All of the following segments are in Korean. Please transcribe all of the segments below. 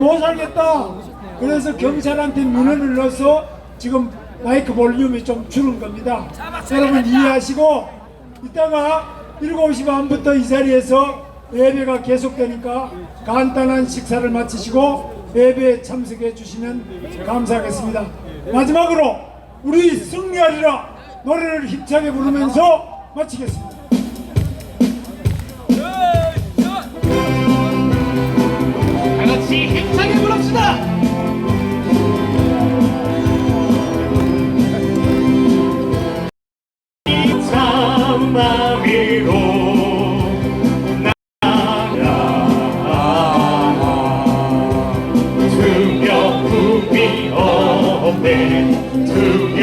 못 살겠다. 그래서 경찰한테 민원을 넣어서 지금 마이크 볼륨이 좀 주는 겁니다. 여러분 이해하시고 이따가 7시 반부터 이 자리에서 예배가 계속되니까 간단한 식사를 마치시고 예배에 참석해 주시면 감사하겠습니다. 마지막으로 우리 승리하리라 노래를 힘차게 부르면서 마치겠습니다. 다 없네 두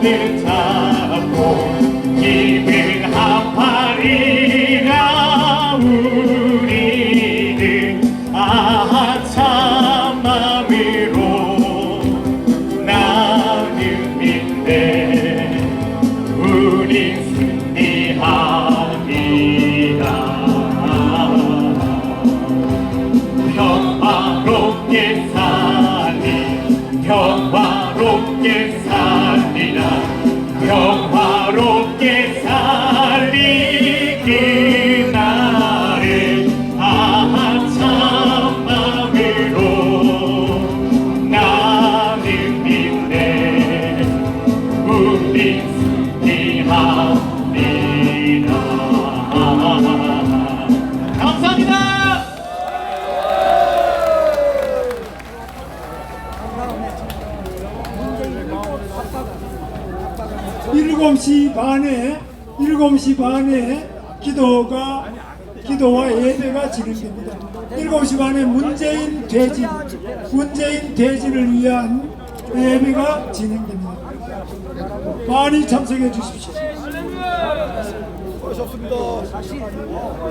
Hilltop. 평화롭게 살리 그날을 아참 마음으로 나는 믿네 우리 승리하 7시 반에 7시 반에 기도가 기도와 예배가 진행됩니다. 7시 반에 문재인 대진 문재인 대진을 위한 예배가 진행됩니다. 많이 참석해 주십시오.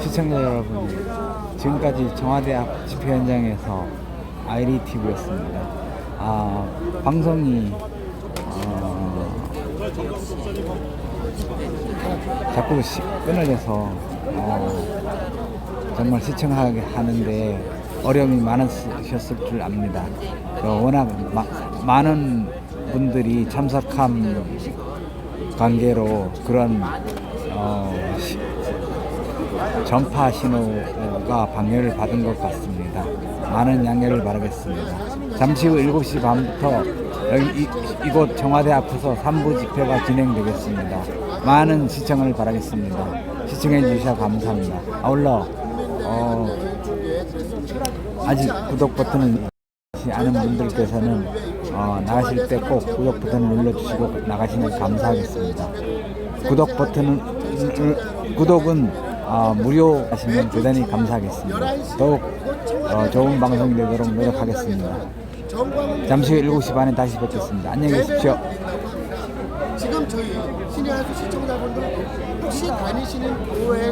시청자 여러분, 지금까지 청와대 앞 집회 현장에서 아이리 TV였습니다. 아, 방송이 자꾸 시, 끊어져서 어, 정말 시청하게 하는데 어려움이 많으셨을 줄 압니다. 어, 워낙 마, 많은 분들이 참석한 관계로 그런 어, 시- 전파 신호가 방해를 받은 것 같습니다. 많은 양해를 바라겠습니다. 잠시 후 7시 반부터 여기 이, 이곳 청와대 앞에서 3부 집회가 진행되겠습니다. 많은 시청을 바라겠습니다. 시청해 주셔서 감사합니다. 아울러 어, 아직 구독 버튼을 않은 분들께서는 어, 나가실 때 꼭 구독 버튼을 눌러주시고 나가시면 감사하겠습니다. 구독 버튼은 을- 구독은 어, 무료 하시면 대단히 감사하겠습니다. 더욱 어, 좋은 방송이 되도록 노력하겠습니다. 잠시 후 7시 반에 다시 뵙겠습니다. 안녕히 계십시오. 지금 저희 신의하수 시청자분들 혹시 다니시는 교회